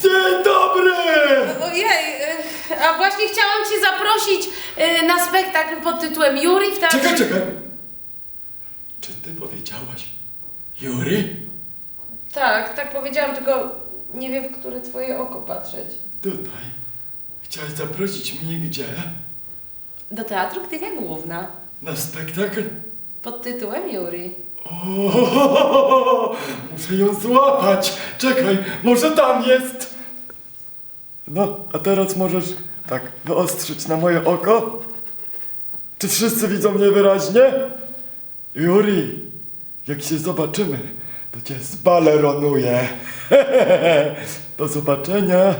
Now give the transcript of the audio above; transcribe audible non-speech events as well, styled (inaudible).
Dzień dobry! Ojej, y, a właśnie chciałam Cię zaprosić y, na spektakl pod tytułem Juri w teatrze... Czekaj, czekaj. Czy ty powiedziałaś Jury? Tak, tak powiedziałam, tylko nie wiem, w które Twoje oko patrzeć. Tutaj. Chciałaś zaprosić mnie gdzie? Do teatru Gdynia Główna Na spektakl? pod tytułem Juri. O, (laughs) Muszę ją złapać. Czekaj, może tam jest. No, a teraz możesz tak wyostrzyć na moje oko. Czy wszyscy widzą mnie wyraźnie? Juri, jak się zobaczymy, to cię zbaleronuję. (laughs) Do zobaczenia.